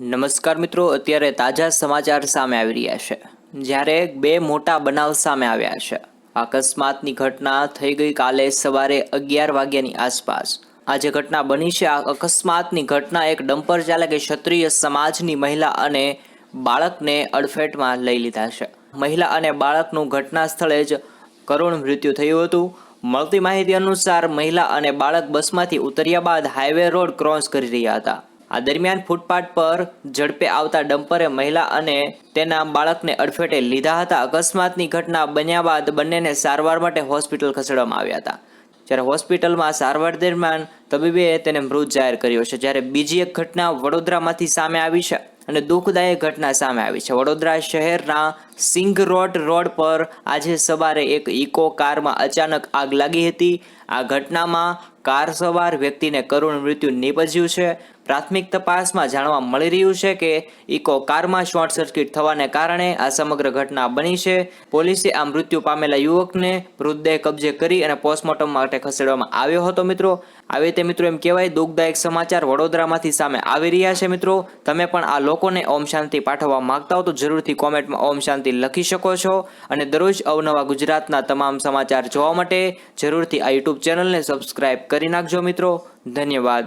નમસ્કાર મિત્રો, અત્યારે તાજા સમાચાર સામે આવી રહ્યા છે. જ્યારે બે મોટા બનાવ સામે આવ્યા છે. અકસ્માતની ઘટના થઈ ગઈ કાલે સવારે અગિયાર વાગ્યાની આસપાસ. આ જે ઘટના બની છે, આ અકસ્માતની ઘટના એક ડમ્પર ચાલકે ક્ષત્રિય સમાજની મહિલા અને બાળકને અડફેટમાં લઈ લીધા છે. મહિલા અને બાળકનું ઘટના સ્થળે જ કરુણ મૃત્યુ થયું હતું. મળતી માહિતી અનુસાર મહિલા અને બાળક બસમાંથી ઉતર્યા બાદ હાઈવે રોડ ક્રોસ કરી રહ્યા હતા. આ દરમિયાન ફૂટપાથ પર ઝડપે આવતા ડમ્પરે મહિલા અને તેના બાળકને અડફેટે લીધા હતા. અકસ્માતની ઘટના બન્યા બાદ બંનેને સારવાર માટે હોસ્પિટલ ખસેડવામાં આવ્યા હતા. જ્યારે હોસ્પિટલમાં સારવાર દરમિયાન તબીબે તેને મૃત જાહેર કર્યો છે. જ્યારે બીજી એક ઘટના વડોદરામાંથી સામે આવી છે અને દુઃખદાયક ઘટના સામે આવી છે. વડોદરા શહેરના સિંઘ રોડ રોડ પર આજે સવારે એક ઇકો કારમાં અચાનક આગ લાગી હતી. આ ઘટનામાં કાર સવાર વ્યક્તિને કરુણ મૃત્યુ નિપજ્યું છે. પ્રાથમિક તપાસમાં જાણવા મળી રહ્યું છે કે ઇકો કારમાં શોર્ટ સર્કિટ થવાને કારણે આ સમગ્ર ઘટના બની છે. પોલીસે આ મૃત્યુ પામેલા યુવકને મૃતદેહ કબજે કરી અને પોસ્ટમોર્ટમ માટે ખસેડવામાં આવ્યો હતો. મિત્રો, આવી રીતે મિત્રો એમ કહેવાય, દુઃખદાયક સમાચાર વડોદરામાંથી સામે આવી રહ્યા છે. મિત્રો, તમે પણ આ લોકોને ઓમ શાંતિ પાઠવવા માંગતા હો તો જરૂરથી કોમેન્ટમાં ઓમ શાંતિ લખી શકો છો અને દરરોજ અવનવા ગુજરાતના તમામ સમાચાર જોવા માટે જરૂરથી આ યુટ્યુબ ચેનલને સબસ્ક્રાઇબ કરી નાખજો મિત્રો. ધન્યવાદ.